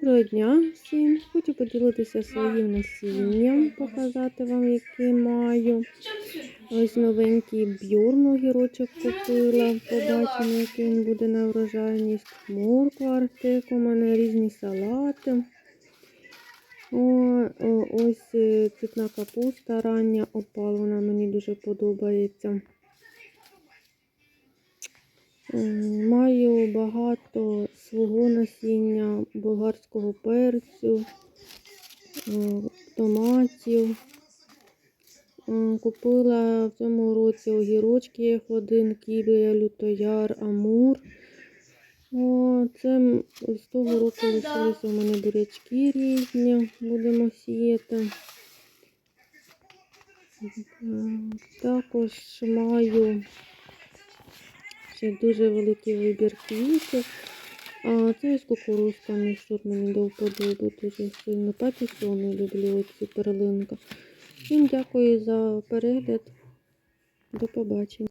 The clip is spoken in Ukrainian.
Доброго дня всім! Хочу поділитися своїм насінням, показати вам, який маю. Ось новенький бьорн огірочок купила. Побачимо, який він буде на врожайність. Морква артек, у мене різні салати. О, ось е, цвітна капуста рання опал, вона мені дуже подобається. Маю багато свого насіння, болгарського перцю, е, томатів. Купила в цьому році огірочки F1, ківія, лютояр, амур. О, це з того року лишилися у мене бурячки різні, будемо сіяти. Також маю ще дуже великий вибір квітів. А це із кукурузка що мені до вподоби дуже сильно. Патісони люблю ці перлинка. Всім дякую за перегляд. До побачення.